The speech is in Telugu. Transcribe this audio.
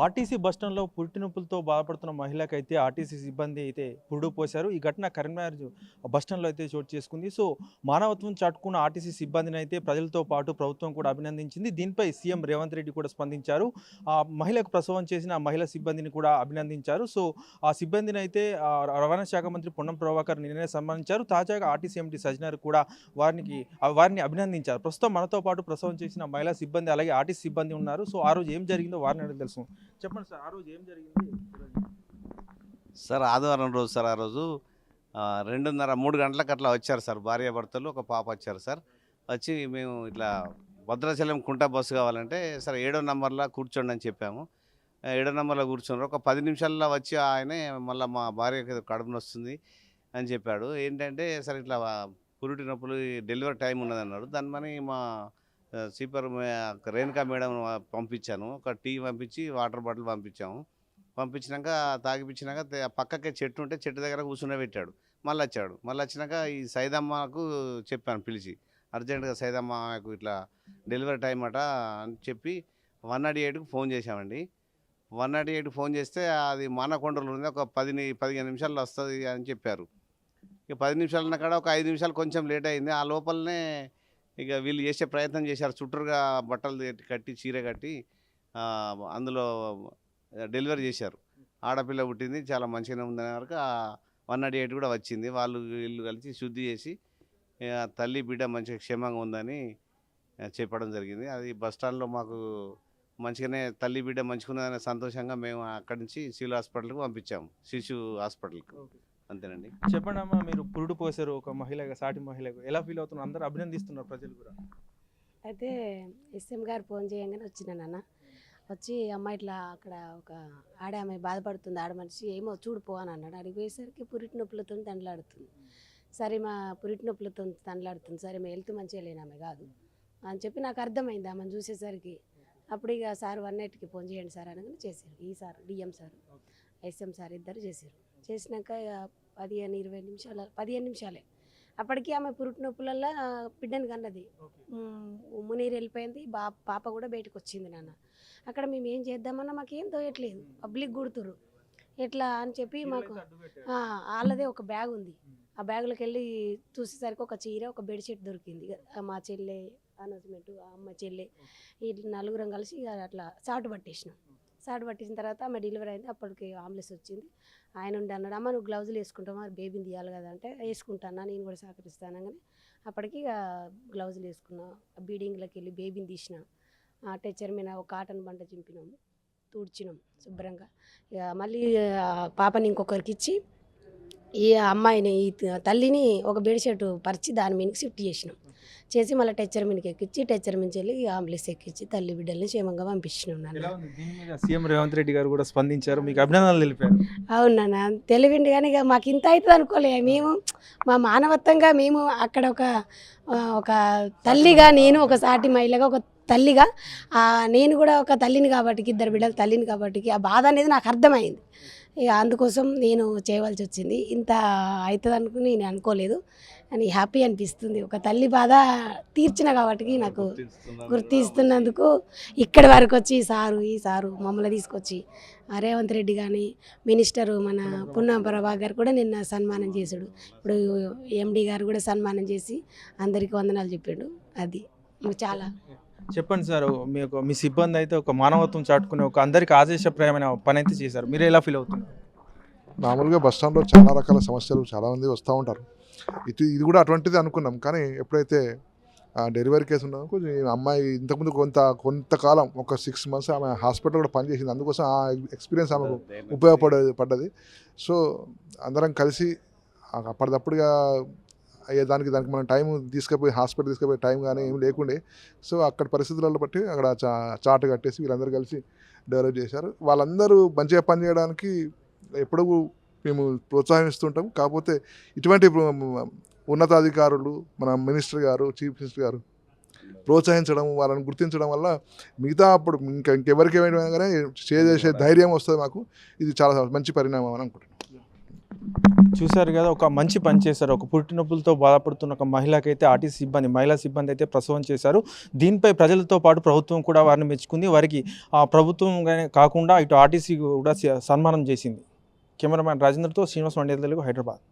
ఆర్టీసీ బస్టాండ్లో పుట్టినొప్పులతో బాధపడుతున్న మహిళకైతే ఆర్టీసీ సిబ్బంది అయితే పురుడు పోశారు. ఈ ఘటన కరీంనగర్ జు- బస్టాండ్లో అయితే చోటు చేసుకుంది. సో మానవత్వం చాటుకున్న ఆర్టీసీ సిబ్బందిని అయితే ప్రజలతో పాటు ప్రభుత్వం కూడా అభినందించింది. దీనిపై సీఎం రేవంత్ రెడ్డి కూడా స్పందించారు. ఆ మహిళకు ప్రసవం చేసిన ఆ మహిళా సిబ్బందిని కూడా అభినందించారు. సో ఆ సిబ్బందిని అయితే రవాణా శాఖ మంత్రి పొన్నం ప్రభాకర్ నిన్ననే సన్మానించారు. తాజాగా ఆర్టీసీ ఎంటీ సజ్జనర్ కూడా వారికి ఆ వారిని అభినందించారు. ప్రస్తుతం మనతో పాటు ప్రసవం చేసిన మహిళా సిబ్బంది అలాగే ఆర్టీసీ సిబ్బంది ఉన్నారు. సో ఆ రోజు ఏం జరిగిందో వారిని అడిగి తెలుసు చెప్పండి సార్ ఆ రోజు ఏం జరిగింది? సార్ ఆదివారం రోజు సార్ ఆ రోజు రెండున్నర మూడు గంటలకు అట్లా వచ్చారు సార్. భార్యాభర్తలు ఒక పాప వచ్చారు సార్. వచ్చి మేము ఇట్లా భద్రాచలం కుంట బస్సు కావాలంటే సార్ ఏడో నెంబర్లో కూర్చోండి అని చెప్పాము. ఏడో నెంబర్లో కూర్చున్నారు. ఒక పది నిమిషాల్లో వచ్చి ఆయనే మళ్ళీ మా భార్యకి కడుపు నొస్తుంది అని చెప్పాడు. ఏంటంటే సరే ఇట్లా పురిటి నొప్పులు డెలివరీ టైం ఉన్నదన్నాడు దాని మని మా సీపర్ రేణుకా మేడం పంపించాను. ఒక టీ పంపించి వాటర్ బాటిల్ పంపించాము. పంపించినాక తాగిపించినాక పక్కకే చెట్టు ఉంటే చెట్టు దగ్గర కూర్చునే పెట్టాడు. మళ్ళీ వచ్చాడు మళ్ళీ వచ్చినాక ఈ సైదమ్మకు చెప్పాను పిలిచి. అర్జెంటుగా సైదమ్మకు ఇట్లా డెలివరీ టైం అట అని చెప్పి వన్ నాట్ ఎయిట్కి ఫోన్ చేశామండి. వన్ నాట్ ఎయిట్కి ఫోన్ చేస్తే అది మానకొండలు ఉంది. ఒక పది పదిహేను నిమిషాల్లో వస్తుంది అని చెప్పారు. ఇక పది నిమిషాలు ఉన్న కాడ ఒక ఐదు నిమిషాలు కొంచెం లేట్ అయింది. ఆ లోపలనే ఇక వీళ్ళు చేసే ప్రయత్నం చేశారు. చుట్టూరుగా బట్టలు కట్టి చీర కట్టి అందులో డెలివరీ చేశారు. ఆడపిల్ల పుట్టింది చాలా మంచిగానే ఉందనే వరకు వన్ నాట్ ఎయిట్ కూడా వచ్చింది. వాళ్ళు వీళ్ళు కలిసి శుద్ధి చేసి తల్లి బిడ్డ మంచిగా క్షేమంగా ఉందని చెప్పడం జరిగింది. అది బస్ స్టాండ్లో మాకు మంచిగానే తల్లి బిడ్డ మంచిగా ఉందనే సంతోషంగా మేము అక్కడి నుంచి సివిల్ హాస్పిటల్కి పంపించాము. శిశు హాస్పిటల్కి. అంతేనండి. చెప్పండి అమ్మా మీరు పురుడు పోసారు ఒక మహిళగా సాటి మహిళకు ఎలా ఫీల్ అవుతున్నారు అందరూ అభినందిస్తున్నారు ప్రజలు కూడా. అయితే ఎస్ఎం గారు ఫోన్ చేయగానే వచ్చినానన్న వచ్చి అమ్మ ఇట్లా అక్కడ ఒక ఆడ ఆమె బాధపడుతుంది ఆడ మనిషి ఏమో చూడుపో అని అన్నాడు. అడిగిపోయేసరికి పురిటి నొప్పులతో తండ్లాడుతుంది. సరే మా పురిటి నొప్పులతో తండ్లాడుతుంది సరే మా హెల్త్ మంచిగా లేని ఆమె కాదు అని చెప్పి నాకు అర్థమైంది ఆమెను చూసేసరికి. అప్పుడు ఇక సార్ వన్ నైట్కి ఫోన్ చేయండి సార్ అనగానే చేశారు. ఈ sir DM sir SM sir ఇద్దరు చేశారు. చేసినాక పదిహేను ఇరవై నిమిషాల పదిహేను నిమిషాలే. అప్పటికి ఆమె పురుటి నొప్పులల్లో బిడ్డను కన్నది. మునీరు వెళ్ళిపోయింది. బా పాప కూడా బయటకు వచ్చింది నాన్న. అక్కడ మేము ఏం చేద్దామన్నా మాకు ఏం తోయట్లేదు పబ్లిక్ గుడుతురు ఎట్లా అని చెప్పి మాకు వాళ్ళదే ఒక బ్యాగ్ ఉంది. ఆ బ్యాగ్లోకి వెళ్ళి చూసేసరికి ఒక చీర ఒక బెడ్షీట్ దొరికింది. మా చెల్లె అనౌన్స్మెంట్ ఆ అమ్మ చెల్లె ఇట్లా నలుగురం కలిసి అట్లా చాటు పట్టేసినాం. చాటు పట్టించిన తర్వాత ఆమె డెలివరీ అయింది. అప్పటికి ఆంబులెన్స్ వచ్చింది. ఆయన ఉండి అన్నాడు అమ్మ నువ్వు గ్లౌజులు వేసుకుంటావు? మరి బేబీని తీయాలి కదా అంటే వేసుకుంటాను? నేను కూడా సహకరిస్తాను కానీ అప్పటికి ఇక గ్లౌజులు వేసుకున్నా. బీడింగ్లోకి వెళ్ళి బేబీని తీసిన. ఆ టెచ్చర్ మీద ఒక కాటన్ బండ చింపినాము తుడిచినాం శుభ్రంగా. ఇక మళ్ళీ పాపని ఇంకొకరికి ఇచ్చి ఈ అమ్మాయిని ఈ తల్లిని ఒక బెడ్షీట్ పరిచి దాని మీదకి షిఫ్ట్ చేసినాం. చేసి మళ్ళీ టెచ్చర్ మీదకి ఎక్కించి టెచ్చర్ మించి వెళ్ళి అంబులెన్స్ ఎక్కించి తల్లి బిడ్డల్ని క్షేమంగా పంపించినాం మీద సీఎం రేవంత్ రెడ్డి గారు కూడా స్పందించారు. మీకు అభినందనలు తెలిపారు. అవును తెలివిండి కానీ ఇక మాకు ఇంత అవుతుంది అనుకోలే. మేము మా మానవత్వంగా మేము అక్కడ ఒక ఒక తల్లిగా నేను ఒక సాటి మహిళగా ఒక తల్లిగా నేను కూడా ఒక తల్లిని కాబట్టి ఇద్దరు బిడ్డలు తల్లిని కాబట్టి ఆ బాధ అనేది నాకు అర్థమైంది. ఇక అందుకోసం నేను చేయవలసి వచ్చింది. ఇంత అవుతుంది అనుకుని నేను అనుకోలేదు. అని హ్యాపీ అనిపిస్తుంది. ఒక తల్లి బాధ తీర్చిన కాబట్టి నాకు గుర్తిస్తున్నందుకు. ఇక్కడి వరకు వచ్చి ఈ సారు ఈ సారు మమ్మల్ని తీసుకొచ్చి రేవంత్ రెడ్డి కానీ మినిస్టర్ మన పున్నం ప్రభా గారు కూడా నిన్న సన్మానం చేశాడు. ఇప్పుడు ఎండి గారు కూడా సన్మానం చేసి అందరికీ వందనాలు చెప్పిండు. అది. చాలా చెప్పండి సార్ మీకు మీ సిబ్బంది అయితే ఒక మానవత్వం చాటుకునే ఒక అందరికి ఆదేశప్రాయమైన పని అయితే చేశారు. మీరు ఎలా ఫీల్ అవుతున్నారు? మామూలుగా బస్ స్టాండ్లో చాలా రకాల సమస్యలు చాలామంది వస్తూ ఉంటారు. ఇది ఇది కూడా అటువంటిది అనుకున్నాం. కానీ ఎప్పుడైతే ఆ డెలివరీ కేసు ఉన్నదో కొంచెం ఈ అమ్మాయి ఇంతకుముందు కొంత కొంతకాలం ఒక సిక్స్ మంత్స్ ఆమె హాస్పిటల్ కూడా పనిచేసింది అందుకోసం ఆ ఎక్స్పీరియన్స్ ఆమెకు ఉపయోగపడేది పడ్డది. సో అందరం కలిసి ఆ అప్పటిదప్పుడుగా అయ్యే దానికి దానికి మనం టైం తీసుకుపోయి హాస్పిటల్ తీసుకుపోయే టైం కానీ ఏమి లేకుండే. సో అక్కడ పరిస్థితులలో బట్టి అక్కడ చా చాట్ కట్టేసి వీళ్ళందరూ కలిసి డెవలప్ చేశారు. వాళ్ళందరూ మంచిగా పనిచేయడానికి ఎప్పుడూ మేము ప్రోత్సహిస్తుంటాం. కాకపోతే ఇటువంటి ఉన్నతాధికారులు మన మినిస్టర్ గారు చీఫ్ మినిస్టర్ గారు ప్రోత్సహించడం వాళ్ళని గుర్తించడం వల్ల మిగతా అప్పుడు ఇంకా ఇంకెవరికి ఏమైనా కానీ చేసే ధైర్యం వస్తుంది మాకు. ఇది చాలా మంచి పరిణామం అని అనుకుంటున్నాను చూశారు కదా ఒక మంచి పని చేశారు. ఒక పుట్టినొప్పులతో బాధపడుతున్న ఒక మహిళకైతే ఆర్టీసీ సిబ్బంది మహిళా సిబ్బంది అయితే ప్రసవం చేశారు. దీనిపై ప్రజలతో పాటు ప్రభుత్వం కూడా వారిని మెచ్చుకుంది. వారికి ఆ ప్రభుత్వం కాకుండా ఇటు ఆర్టీసీ కూడా సన్మానం చేసింది. కెమెరామ్యాన్ రాజేంద్రతో శ్రీనివాస్ వండే తెలుగు హైదరాబాద్.